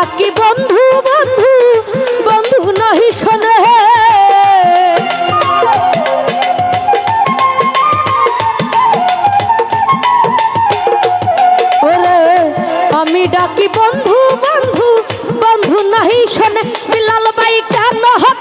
ডাকি বন্ধু বন্ধু বন্ধু নহি শোনে। ওরে, আমি ডাকি বন্ধু বন্ধু বন্ধু নহি শোনে। বিলাল বাই কান হবে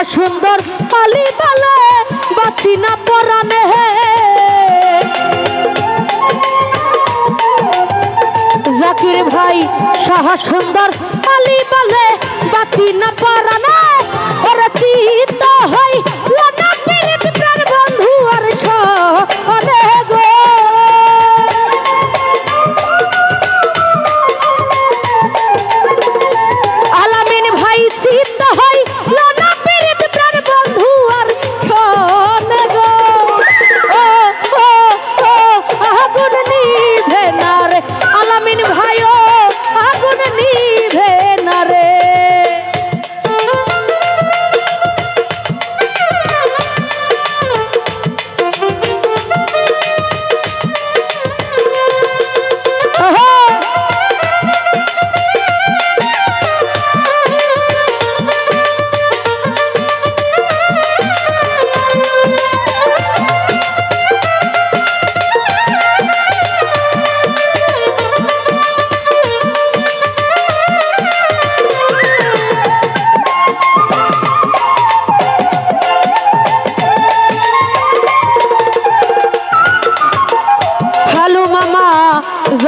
অসুন্দর পালি পালে, বাঁচি না পরানে হে জাকির ভাই, সাহা সুন্দর, পালি পালে, বাঁচি না পরানে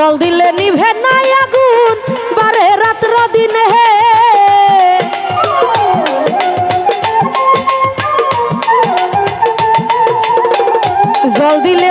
জল দিলে নিভে নাই আগুন বারে রাত্র দিনে হে। জল দিলে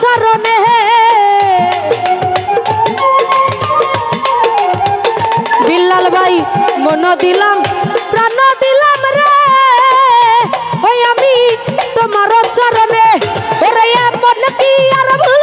চরণে বিল্লাল ভাই, মন দিলাম, প্রাণ দিলাম রে। ভাই আমি তোমার চরণে। ওরে মন কি আর ভুল